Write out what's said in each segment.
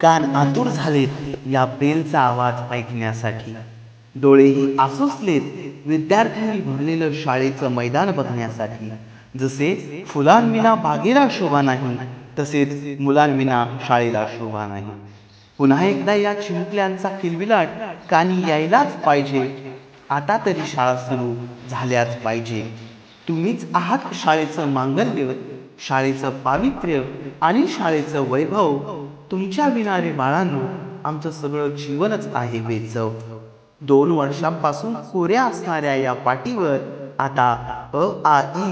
कान आतुर झालेत या बेलचा आवाज ऐकण्यासाठी. डोळेही आसुसलेत विद्यार्थ्यांनी भरलेलं शाळेचं मैदान बघण्यासाठी. जसे फुलांविना बागेला शोभा नाही तसेच मुलांविना शाळेला शोभा नाही. पुन्हा एकदा या चिमुकल्यांचा किलबिलाट कानी यायलाच पाहिजे. आता तरी शाळा सुरू झाल्याच पाहिजे. तुम्हीच आहात शाळेचं मांगल्य शाळेचं पावित्र्य आणि शाळेचं वैभव. तुमच्या विनारे बाळांनो आमचं सगळं जीवनच आहे वेचव. दोन वर्षांपासून कोऱ्या असणाऱ्या या पाटीवर आता अ आ ई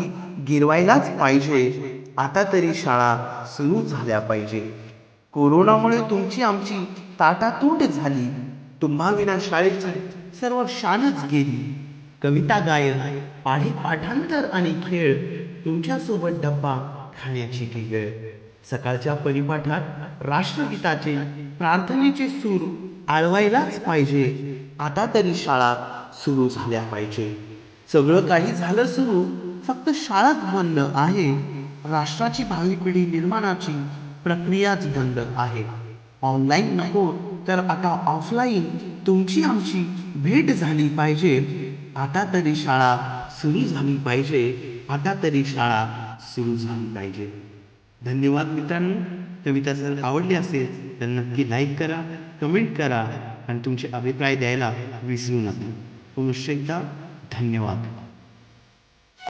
गिरवायलाच पाहिजे. आता तरी शाळा सुरू झाल्या पाहिजे. कोरोनामुळे तुमची आमची ताटातूट झाली. तुम्हा विना शाळेची सर्व शानच गेली. कविता गायन पाढे पाठांतर आणि खेळ तुमच्यासोबत डब्बा खाण्याची ती सकाळच्या परिपाठात राष्ट्रगीताचे प्रार्थनेचे सूर आळवायलाच पाहिजे. आता तरी शाळा सुरू झाल्या पाहिजे. सगळं काही झालं सुरू फक्त शाळाच बंद आहे. राष्ट्राची भावी पिढी निर्माणाची प्रक्रियाच बंद आहे. ऑनलाईन नको तर आता ऑफलाईन तुमची आमची भेट झाली पाहिजे. आता तरी शाळा सुरू झाली पाहिजे. आता तरी शाळा सुरू झाली पाहिजे धन्यवाद मित्रांनो. कविता जर आवडली असेल तर नक्की लाईक करा कमेंट करा आणि तुमचे अभिप्राय द्यायला विसरू नका. पुन्हा एकदा धन्यवाद.